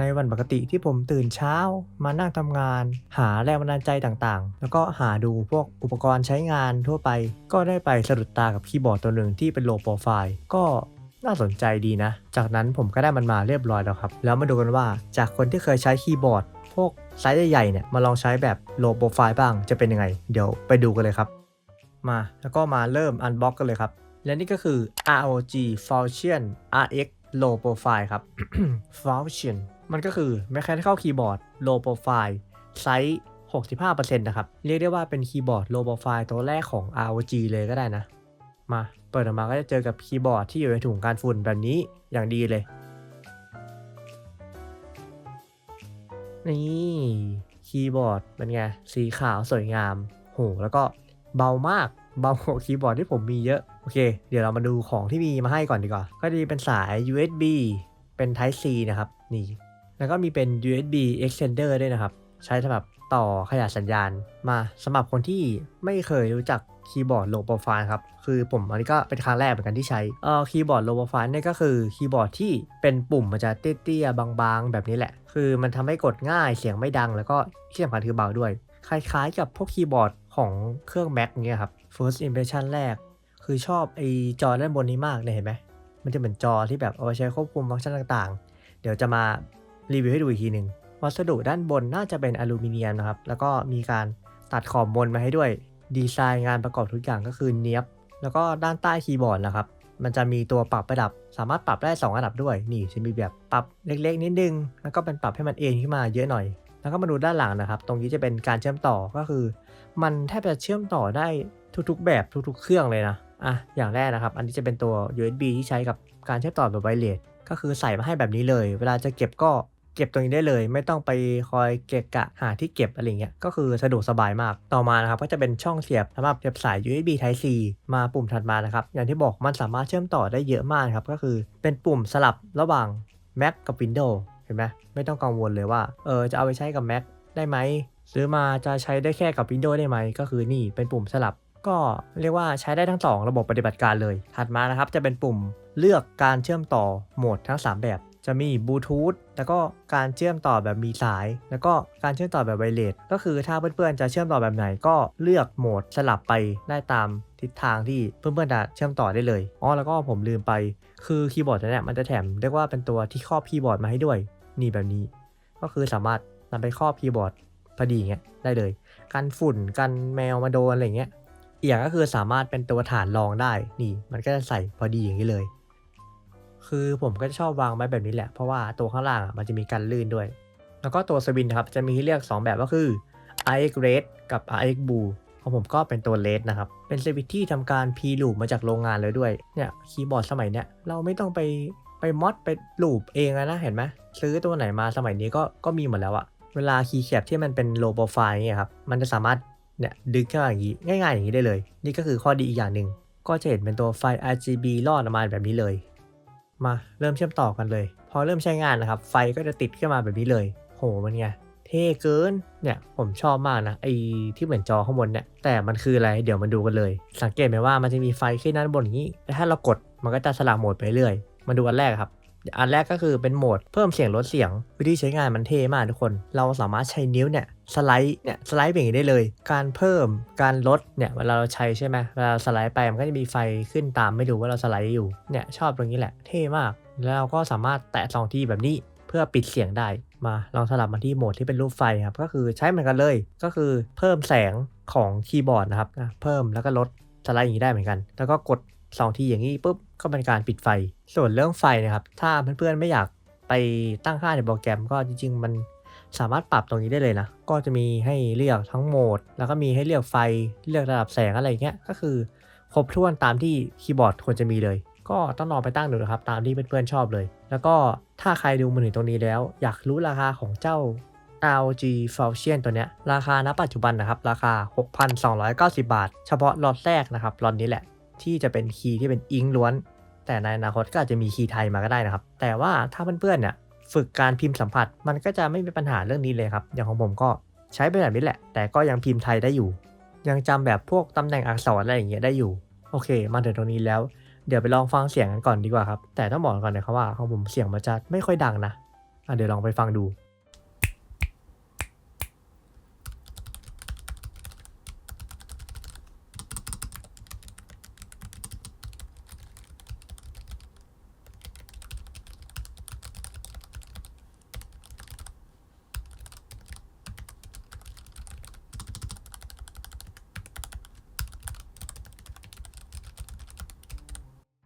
ในวันปกติที่ผมตื่นเช้า มานั่งทำงาน หาแรงบันดาลใจต่างๆ แล้วก็หาดูพวกอุปกรณ์ใช้งานทั่วไป ก็ได้ไปสะดุดตากับคีย์บอร์ดตัวหนึ่งที่เป็นโลโปรไฟล์ก็น่าสนใจดีนะ จากนั้นผมก็ได้มันมาเรียบร้อยแล้วครับ แล้วมาดูกันว่าจากคนที่เคยใช้คีย์บอร์ด พวกไซส์ใหญ่ๆเนี่ยมาลองใช้แบบโลโปรไฟล์บ้างจะเป็นยังไง เดี๋ยวไปดูกันเลยครับ มาแล้วก็มาเริ่มอันบ็อกกันเลยครับ และนี่ก็คือ ROG Fusion RX Low Profile ครับ Fusion มันก็คือ Mechanical Keyboard Low Profile ไซส์65%นะครับ เรียกได้ว่าเป็นคีย์บอร์ด Low Profile ตัวแรกของ ROG เลยก็ได้นะ มาเปิดออกมาก็จะเจอกับคีย์บอร์ดที่อยู่ในถุงการฝุ่นแบบนี้อย่างดีเลย นี่คีย์บอร์ดเป็นไง สีขาวสวยงาม โห แล้วก็เบามาก เบากว่าคีย์บอร์ดที่ผมมีเยอะ โอเค เดี๋ยวเรามาดูของที่มีมาให้ก่อนดีกว่า ก็จะมีเป็นสาย USB เป็น Type C นะครับ นี่ แล้วก็มีเป็น USB extender ด้วยนะครับ ใช้สำหรับต่อขยายสัญญาณมาสำหรับคนที่ไม่เคยรู้จักคีย์บอร์ด low profile ครับ คือผมอันนี้ก็เป็นครั้งแรกเหมือนกันที่ใช้เอ่อคีย์บอร์ด low profile เนี่ยก็คือคีย์บอร์ดที่เป็นปุ่มมันจะเตี้ยๆบางๆ แบบนี้แหละ คือมันทำให้กดง่ายเสียงไม่ดัง แล้วก็ที่สำคัญคือเบาด้วย คล้ายๆกับพวกคีย์บอร์ดของเครื่อง Mac เนี่ยครับ first impression แรก คือชอบไอจอด้านบนนี้มากเนี่ยเห็นไหมมันจะเหมือนจอที่แบบเอาไว้ใช้ควบคุมฟังก์ชันต่างๆ เดี๋ยวจะมา รีวิวให้ดูอีกทีหนึ่งวัสดุด้านบนน่าจะเป็นอลูมิเนียมนะครับ แล้วก็มีการตัดขอบบนมาให้ด้วย ดีไซน์งานประกอบทุกอย่างก็คือเนี้ยบ แล้วก็ด้านใต้คีย์บอร์ดนะครับ มันจะมีตัวปรับระดับ สามารถปรับได้ 2 ระดับด้วย นี่จะมีแบบปรับเล็กๆ นิดนึง แล้วก็เป็นปรับให้มันเอ็นขึ้นมาเยอะหน่อย แล้วก็มาดูด้านหลังนะครับ ตรงนี้จะเป็นการเชื่อมต่อ ก็คือ มันแทบจะเชื่อมต่อได้ทุกๆ แบบทุกๆ เครื่องเลยนะ อะ อย่างแรกนะครับ อันนี้จะเป็นตัว USB ที่ใช้กับการเชื่อมต่อแบบไวเลสก็คือใส่มาให้แบบนี้เลย เวลาจะเก็บก็ เก็บตรงนี้ได้เลย ไม่ต้องไปคอยเกะกะหาที่เก็บอะไรเงี้ยก็คือสะดวกสบายมากต่อมานะครับก็จะเป็นช่องเสียบสำหรับเสียบสาย USB Type C มาปุ่มถัดมานะครับอย่างที่บอกมันสามารถเชื่อมต่อได้เยอะมากครับก็คือเป็นปุ่มสลับระหว่าง Mac กับ Windows เห็นไหมไม่ต้องกังวลเลยว่าเออจะเอาไปใช้กับ Mac ได้ไหมซื้อมาจะใช้ได้แค่กับ Windows ได้ไหมก็คือนี่เป็นปุ่มสลับ ก็เรียกว่าใช้ได้ทั้ง 2 ระบบปฏิบัติการเลย ถัดมานะครับจะเป็นปุ่มเลือกการเชื่อมต่อโหมดทั้ง 3 แบบ จะมีบลูทูธแล้วก็การเชื่อมต่อแบบมีสาย แล้วก็การเชื่อมต่อแบบไวเลสก็คือถ้าเพื่อนๆจะเชื่อมต่อแบบไหนก็เลือกโหมดสลับไปได้ตามทิศทางที่เพื่อนๆจะเชื่อมต่อได้เลยอ๋อแล้วก็ผมลืมไป คือคีย์บอร์ดเนี่ยมันจะแถมเรียกว่าเป็นตัวที่ครอบคีย์บอร์ดมาให้ด้วยนี่แบบนี้ ก็คือสามารถนำไปครอบคีย์บอร์ดพอดีอย่างเงี้ยได้เลยกันฝุ่นกันแมวมาโดนอะไรเงี้ยอีกอย่างก็คือสามารถเป็นตัวฐานรองได้นี่ มันก็จะใส่พอดีอย่างนี้เลย คือผมก็จะชอบวางไว้แบบนี้แหละ เพราะว่าตัวข้างล่างมันจะมีกันลื่นด้วย แล้วก็ตัวสวินนะครับจะมีให้เลือก 2 แบบก็คือ RX Red กับ RX Blue ของผมก็เป็นตัว Red นะครับ เป็นสวิตที่ทำการ P loop มาจากโรงงานเลยด้วย เนี่ยคีย์บอร์ดสมัยเนี้ยเราไม่ต้องไปไปมอดไปลูปเองนะเห็นไหมซื้อตัวไหนมาสมัยนี้ก็ก็มีหมดแล้วอะเวลาคีย์แคปที่มันเป็น low profile เนี่ยครับมันจะสามารถเนี่ยดึงขึ้นมาอย่างนี้ง่ายๆอย่างนี้ได้เลย นี่ก็คือข้อดีอีกอย่างหนึ่งก็จะเห็นเป็นตัวไฟ RGB ลอดออกมาแบบนี้เลย มาเริ่มเชื่อมต่อกันเลย พอเริ่มใช้งานนะครับ ไฟก็จะติดขึ้นมาแบบนี้เลย โหมันไงเท่เกิน เนี่ยผมชอบมากนะไอที่เหมือนจอข้างบนเนี่ย แต่มันคืออะไรเดี๋ยวมาดูกันเลย สังเกตไหมว่ามันจะมีไฟขึ้นด้านบนอย่างนี้แล้วถ้าเรากดมันก็จะสลับโหมดไปเรื่อย มาดูอันแรกครับ อันแรกก็คือเป็นโหมดเพิ่มเสียงลดเสียง วิธีใช้งานมันเท่มากทุกคน เราสามารถใช้นิ้วเนี่ย สไลด์เนี่ยสไลด์แบบนี้ได้เลย การเพิ่มการลดเนี่ยเวลาเราใช้ใช่ไหมเวลาสไลด์ไปมันก็จะมีไฟขึ้นตามไม่ดูว่าเราสไลด์อยู่เนี่ยชอบตรงนี้แหละเท่มาก แล้วเราก็สามารถแตะสองที่แบบนี้เพื่อปิดเสียงได้มาลองสลับมาที่โหมดที่เป็นรูปไฟครับก็คือใช้เหมือนกันเลย ก็คือเพิ่มแสงของคีย์บอร์ดนะครับเพิ่มแล้วก็ลดสไลด์อย่างนี้ได้เหมือนกัน แล้วก็กดสองทีอย่างนี้ปุ๊บก็เป็นการปิดไฟ ส่วนเรื่องไฟนะครับ ถ้าเพื่อนๆไม่อยากไปตั้งค่าในโปรแกรมก็จริง ๆ มัน สามารถปรับตรงนี้ได้เลยนะ ก็จะมีให้เลือกทั้งโหมด แล้วก็มีให้เลือกไฟ เลือกระดับแสงอะไรเงี้ย ก็คือครบถ้วนตามที่คีย์บอร์ดควรจะมีเลย ก็ต้องลองไปตั้งดูนะครับ ตามที่เพื่อนๆชอบเลย แล้วก็ถ้าใครดูมาถึงตรงนี้แล้ว อยากรู้ราคาของเจ้า ROG Fusion ตัวเนี้ย ราคาณปัจจุบันนะครับ ราคา 6,290 บาท เฉพาะล็อตแรกนะครับล็อตนี้แหละ ที่จะเป็นคีย์ที่เป็นอิงล้วน แต่ในอนาคตก็อาจจะมีคีย์ไทยมาก็ได้นะครับ แต่ว่าถ้าเพื่อนๆเนี่ย ฝึกการพิมพ์สัมผัส มันก็จะไม่มีปัญหาเรื่องนี้เลยครับ อย่างของผมก็ใช้เป็นแบบนี้แหละ แต่ก็ยังพิมพ์ไทยได้อยู่ ยังจำแบบพวกตำแหน่งอักษรอะไรอย่างเงี้ยได้อยู่ โอเค มาถึงตรงนี้แล้ว เดี๋ยวไปลองฟังเสียงกันก่อนดีกว่าครับ แต่ต้องบอกก่อนนะครับว่าของผมเสียงมันจะไม่ค่อยดังนะอะเดี๋ยวลองไปฟังดู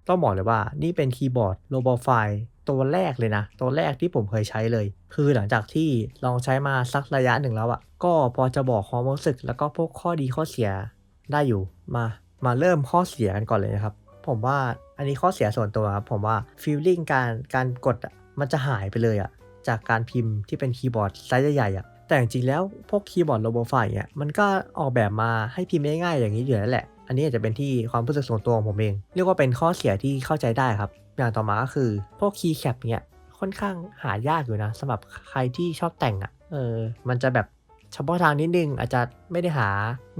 ต้องบอกเลยว่านี่เป็นคีย์บอร์ดโลบอไฟตัวแรกเลยนะ ตัวแรกที่ผมเคยใช้เลย คือหลังจากที่ลองใช้มาสักระยะหนึ่งแล้วอะก็พอจะบอกความรู้สึกแล้วก็พวกข้อดีข้อเสียได้อยู่มา มาเริ่มข้อเสียกันก่อนเลยนะครับ ผมว่าอันนี้ข้อเสียส่วนตัวครับผมว่าฟีลลิ่งการการกดอะมันจะหายไปเลยอะจากการพิมพ์ที่เป็นคีย์บอร์ดไซส์ใหญ่ๆอะแต่จริงๆแล้วพวกคีย์บอร์ดโลบอไฟเนี่ยมันก็ออกแบบมาให้พิมพ์ง่ายๆอย่างนี้อยู่แล้วแหละ อันนี้อาจจะเป็นที่ความรู้สึกส่วนตัวของผมเอง เรียกว่าเป็นข้อเสียที่เข้าใจได้ครับ อย่างต่อมาก็คือพวกคีย์แคปเนี่ยค่อนข้างหายากอยู่นะสำหรับใครที่ชอบแต่งอะ่ะเออมันจะแบบเฉพาะทางนิดนึงอาจจะไม่ได้หา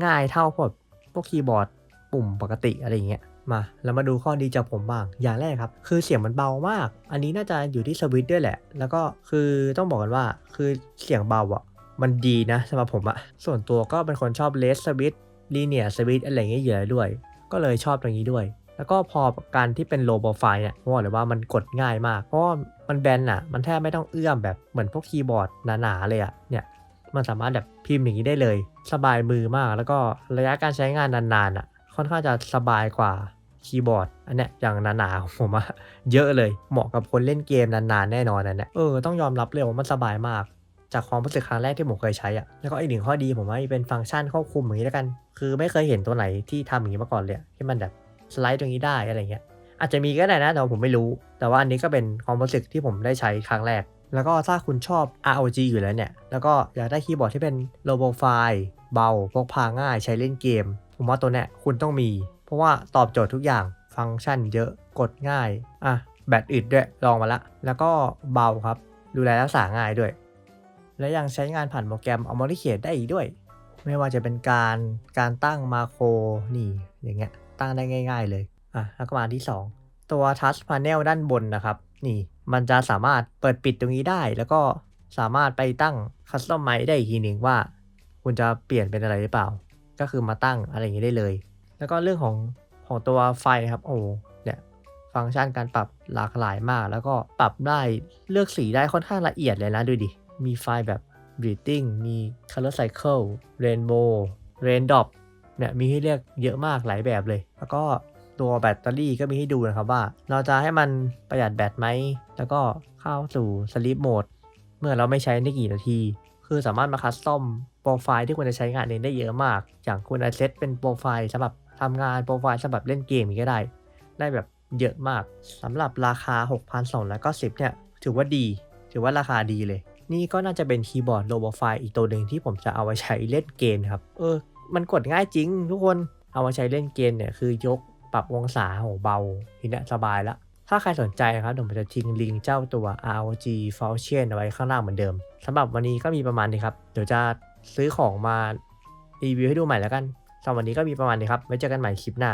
ง่ายเท่าพวกพวกคีย์บอร์ดปุ่มปกติอะไรอย่างเงี้ยมาแล้วมาดูข้อดีจากผมบ้าง อย่างแรกครับ คือเสียงมันเบามาก อันนี้น่าจะอยู่ที่สวิตด้วยแหละ แล้วก็คือต้องบอกกันว่าคือเสียงเบาอะมันดีนะสำหรับผมอะส่วนตัวก็เป็นคนชอบเลสสวิต ลีเนียสวิตอะไรเงี้ยอยู่แล้วด้วย ก็เลยชอบตรงนี้ด้วย แล้วก็พอการที่เป็นโลโ o ไฟเนี่ยผมบอกเลยว่ามันกดง่ายมาก เพราะว่ามันแบนอะมันแทบไม่ต้องเอื้อมแบบเหมือนพวกคีย์บอร์ดหนาๆเลยอะเนี่ยมันสามารถแบบพิมพ์อย่างนี้ได้เลย สบายมือมาก แล้วก็ระยะการใช้งานนานๆอะค่อนข้างจะสบายกว่าคีย์บอร์ด อันเนี้ยอย่างหนาๆของผมอะเยอะเลย เหมาะกับคนเล่นเกมนานๆแน่นอนอันเนี้ยเออต้องยอมรับเลยว่ามันสบายมาก จากความรู้สึกครั้งแรกที่ผมเคยใช้อะแล้วก็อีกหนึ่งข้อดีผมว่าเป็นฟังก์ชันควบคุมอย่างนี้แล้วกัน คือไม่เคยเห็นตัวไหนที่ทำอย่างนี้มาก่อนเลยที่มันแบบสไลด์ตรงนี้ได้อะไรเงี้ยอาจจะมีก็ได้นะแต่ผมไม่รู้ แต่ว่าอันนี้ก็เป็นความรู้สึกที่ผมได้ใช้ครั้งแรก แล้วก็ถ้าคุณชอบ ROG อยู่แล้วเนี่ย แล้วก็อยากได้คีย์บอร์ดที่เป็น low profile เบาพกพาง่ายใช้เล่นเกม ผมว่าตัวเนี้ยคุณต้องมี เพราะว่าตอบโจทย์ทุกอย่างฟังก์ชันเยอะกดง่ายอะแบตอึดด้วยลองมาละ แล้วก็เบาครับ ดูแลรักษาง่ายด้วย และยังใช้งานผ่านโปรแกรม a m o r i c a t e ได้อีกด้วย ไม่ว่าจะเป็นการการตั้งมาโครนี่อย่างเงี้ยตั้งได้ง่าย ๆ เลยอะแล้วก็มาที่ 2 ตัว Touch Panel ด้านบนนะครับ นี่มันจะสามารถเปิดปิดตรงนี้ได้ แล้วก็สามารถไปตั้ง Custom m i ได้อีกทีหนึ่งว่า คุณจะเปลี่ยนเป็นอะไรหรือเปล่า ก็คือมาตั้งอะไรอย่างนี้ได้เลย แล้วก็เรื่องของของตัวไฟครับโอ้เนี่ยฟังก์ชันการปรับหลากหลายมาก แล้วก็ปรับได้เลือกสีได้ค่อนข้างละเอียดเลยนะดูดิ มีไฟแบบ breathing มี color cycle rainbow raindrop เนี่ยมีให้เลือกเยอะมากหลายแบบเลย แล้วก็ตัวแบตเตอรี่ก็มีให้ดูนะครับว่า เราจะให้มันประหยัดแบตไหม แล้วก็เข้าสู่ sleep mode เมื่อเราไม่ใช้ได้กี่นาที คือสามารถมาคัสตอมโปรไฟล์ที่คุณจะใช้งานเองได้เยอะมาก อย่างคุณอาจเซตเป็นโปรไฟล์สำหรับทำงานโปรไฟล์สำหรับเล่นเกมก็ได้ ได้แบบเยอะมากสำหรับราคา 6,290เนี่ยถือว่าดี ถือว่าราคาดีเลย นี่ก็น่าจะเป็นคีย์บอร์ดโลบอไฟอีกตัวหนึ่งที่ผมจะเอาไว้ใช้เล่นเกมครับ เออ มันกดง่ายจริงทุกคน เอามาใช้เล่นเกมเนี่ยคือยกปรับองศาโหเบาทีเนี้ยสบายละถ้าใครสนใจนะครับผมจะทิ้งลิงก์เจ้าตัว ROG Falcon เอาไว้ข้างล่างเหมือนเดิมสำหรับวันนี้ก็มีประมาณนี้ครับ เดี๋ยวจะซื้อของมารีวิวให้ดูใหม่แล้วกันสำหรับวันนี้ก็มีประมาณนี้ครับ ไว้เจอกันใหม่คลิปหน้า